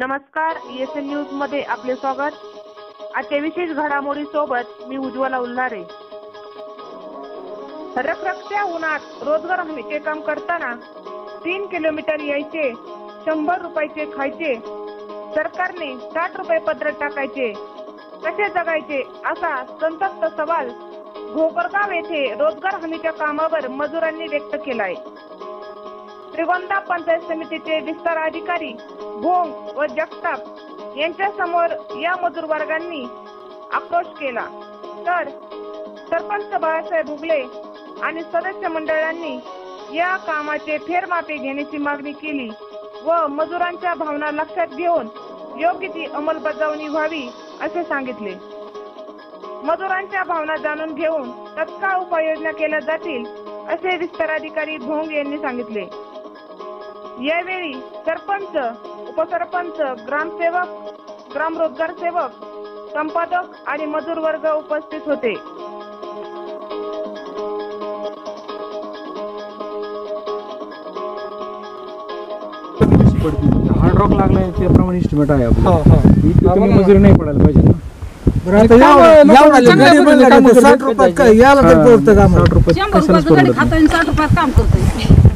नमस्कार S N न्यूजमध्ये आपले स्वागत. आजच्या विशेष घडामोडी सोबत मी उज्ज्वला उल्हारे. रखरखत्या उन्हात रोजगार हमीचे काम करताना तीन किलोमीटर यायचे शंभर रुपयाचे खायचे सरकारने साठ रुपये पत्र टाकायचे. कसे जगायचे असा संतप्त सवाल घोकरगाव येथे रोजगार हमीच्या कामावर मजुरांनी व्यक्त केलाय. श्रीगोंदा पंचायत समितीचे विस्तार अधिकारी भोंग व जगताप यांच्या समोर या मजूर वर्गांनी आक्रोश केला. तर सरपंच बाळासाहेब उगले आणि सदस्य मंडळांनी या कामाचे फेरमापे घेण्याची मागणी केली व मजुरांच्या भावना लक्षात घेऊन योग्य ती अंमलबजावणी व्हावी असे सांगितले. मजुरांच्या भावना जाणून घेऊन तत्काळ उपाययोजना केल्या जातील असे विस्ताराधिकारी भोंग यांनी सांगितले. यावेळी सरपंच उपसरपंच ग्रामसेवक ग्राम रोजगार सेवक संपादक आणि मजूर वर्ग उपस्थित होते. हार्ड रॉक लागलाय त्याप्रमाणे इस्टिमेट आहे आपलं. हो हो. इतकी कमी मजुरी नाही पडायला पाहिजे ना? बरं आता यावं- यावं लागलं. गरीब लागलं तर साठ रुपयात काय? याला तर परवडतं का आम्हाला? साठ रुपये शंभर कशालाच रुपये परवडत खातो आणि साठ रुपयात काम करतोय.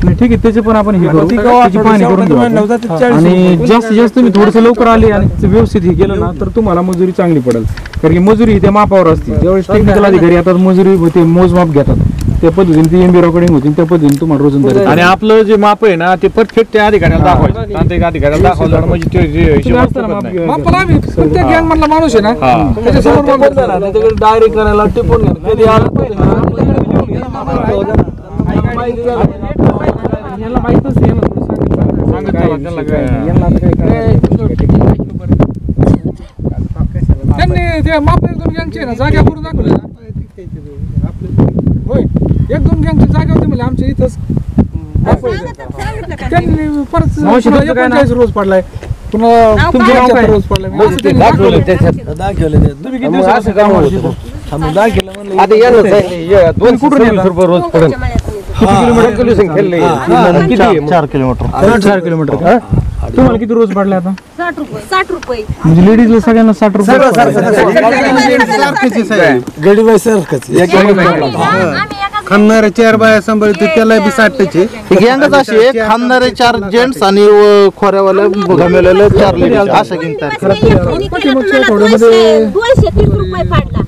नाही ठीक आहे त्याचे पण आपण हे करू. ती गावात त्याची पाहणी करून घेऊ आपण. नव्हता ते चाळीस आणि. जास्तीत जास्त तुम्ही थोडस लवकर आले आणि व्यवस्थित हे केलं ना तर तुम्हाला मजुरी चांगली पडेल. कारण की मजुरी ही त्या मापावर असते. त्यावेळेस टेक्निकल अधिकारी आता मजुरी होते मोजमाप घेतात. त्या पद्धतीने ती एमबी रेकॉर्डिंग होती त्या पद्धतीने तुम्हाला रोजंदारी आणि आपलं जे माप आहे ना ते परफेक्ट त्या अधिकाऱ्याला दाखवायचं. तांत्रिक अधिकाऱ्याला दाखवलं म्हणजे ते जे हिशोबात असताना चुकत माप नाही. घेऊन मग पण आम्ही प्रत्येक गँग मधला माणूस आहे ना हा. त्याच्यासमोर मग डायरी करायला टिपून घ्या. कधी आलं याला माहितच आहे ना, थोडं सांगितलं. सांगितलं काय. त्यांना काय. ते माप एक दोन गँगचे ना जाग्या करून दाखवले होय एक दोन गँगच्या जागा होती म्हणजे आमच्या इथंच त्यांनी परत मावशी, पुन्हा तुमचं काय नाव? 39 रोज पडलाय पुन्हा नाव काय? रोज पडलाय दाखवलं. त्याच्यात दाखवले तुम्ही किती मग असं काम होतं. दाखवलं म्हणलं आता यानं सांगितलं, हे दोन कुठून रुपये रोज पडेल किती किलोमीटर पोल्युशन खेळलंय किती आहे मग? चार किलोमीटर चार किलोमीटर तुम्हाला किती रोज पडले आता? साठ रुपये. साठ रुपये. म्हणजे लेडीजला सगळ्यांना साठ रुपये गडीबाई सारखंच खाणारे चार बाया सांभाळतो त्याला बी साठचे. गँगच अशी आहे खाणारे चार जेंट्स आणि व खोऱ्यावाल्या घमेलेले चार लेडीज तीस रुपये पाडला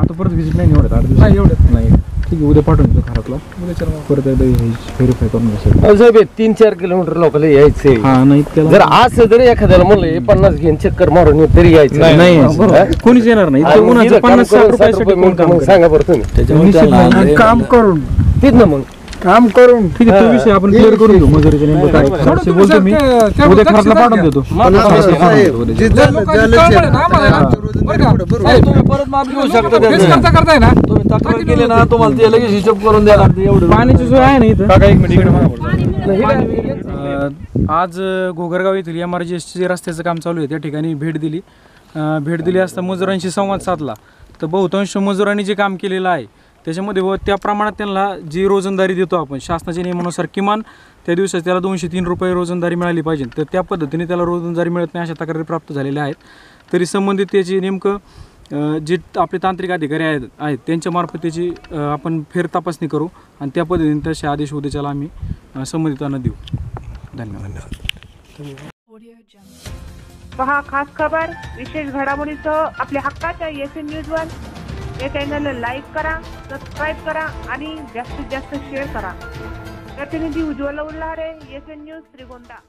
आता परत व्हिजिट नाही निवडत आठ दिवस. नाही एवढं नाही. ठीक आहे उद्या पाठवून देतो खराबला परत एकदा व्हेरीफाय करून अहो, साहेब हे तीन चार किलोमीटर लोकांना यायचंय. हा नाही त्याला जर असं जरी एखाद्याला म्हणलं हे पन्नास घेऊन चक्कर मारून ये तरी यायचं. नाही हा? कोणीच येणार नाही. आणि इथं मग उन्हाचं इथं काम पन्नास साठ करून साठ रुपयासाठी रुपये कोण काम मग करेल? सांगा बरं तुम्ही. आणि काम करून. तेच ना मग. काम करून. ठीक आहे तो विषय आपण क्लिअर करून घेऊ मजुरीचे नेमकं काय तुम्ही बोलतो मी. उद्या लक्ष पाठवून. देतो. जे झालं तुम्ही परत माप घेऊ शकता हेच त्याचं. करता करताय ना? तुम्ही तक्रार केली ना तुम्हाला ते लगेच हिशोब करून द्यायला लागते एवढं. पाण्याची सोय आहे ना इथं? काका एक मिनिट इकडे मागा बरं. अ, आज घोगरगाव येथील एम आर जी जे रस्त्याचं काम चालू आहे. त्या ठिकाणी भेट दिली. अ, भेट दिली असता मजुरांशी संवाद साधला. तर बहुतांश मजुरांनी जे काम केलेलं आहे त्याच्यामध्ये व त्या प्रमाणात त्यांना जी रोजंदारी देतो आपण शासनाच्या नियमानुसार किमान त्या दिवसात त्याला दोनशे तीन रुपये रोजंदारी मिळाली पाहिजे. तर त्या पद्धतीने त्याला रोजंदारी मिळत नाही अशा तक्रारी प्राप्त झालेल्या आहेत. तरी संबंधित त्याची नेमकं जे आपले तांत्रिक अधिकारी आहेत आहेत त्यांच्यामार्फत त्याची आपण फेर तपासणी करू आणि त्या पद्धतीने तसे आदेश उद्याच्याला आम्ही संबंधितांना देऊ. धन्यवाद. पहा खास खबर विशेष घडामोडीसह आपल्या हक्काच्या एस एन न्यूज वर या चॅनलला लाईक करा सबस्क्राईब करा आणि जास्तीत जास्त शेअर करा. प्रतिनिधी Ujjwal Ulhare S N news Shrigonda